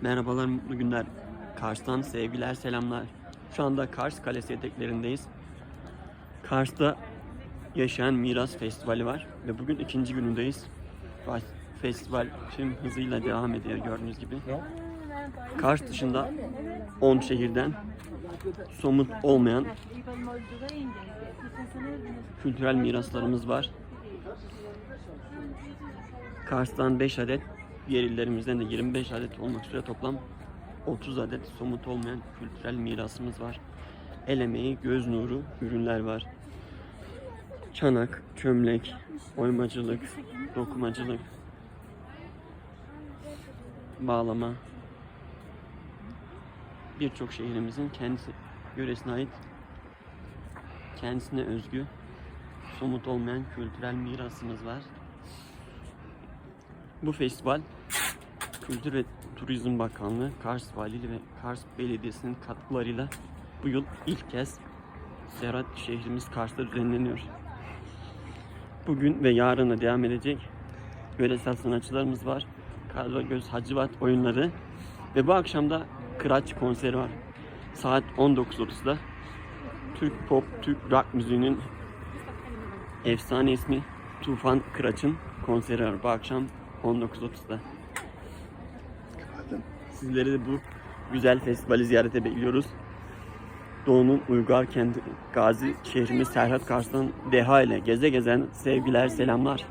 Merhabalar, mutlu günler. Kars'tan sevgiler, selamlar. Şu anda Kars Kalesi eteklerindeyiz. Kars'ta yaşayan Miras Festivali var ve bugün ikinci günündeyiz. Festival tüm hızıyla devam ediyor gördüğünüz gibi. Kars dışında 10 şehirden somut olmayan kültürel miraslarımız var. Kars'tan 5 adet, diğer illerimizden de 25 adet olmak üzere toplam 30 adet somut olmayan kültürel mirasımız var. El emeği, göz nuru ürünler var. Çanak, çömlek, oymacılık, dokumacılık, bağlama. Birçok şehrimizin kendisi yöresine ait kendisine özgü somut olmayan kültürel mirasımız var. Bu festival Kültür ve Turizm Bakanlığı, Kars Valiliği ve Kars Belediyesi'nin katkılarıyla bu yıl ilk kez Serhat şehrimiz Kars'ta düzenleniyor. Bugün ve yarın da devam edecek yöresel sanatçılarımız var. Karagöz Hacivat oyunları ve bu akşam da Kıraç konseri var. Saat 19.30'da Türk pop, Türk rock müziğinin efsane ismi Tufan Kıraç'ın konseri var bu akşam 19.30'da. Sizleri de bu güzel festivali ziyarete bekliyoruz. Doğu'nun uygar kenti Gazi şehrimiz Serhat Kars'tan Deha ile geze gezen sevgiler selamlar.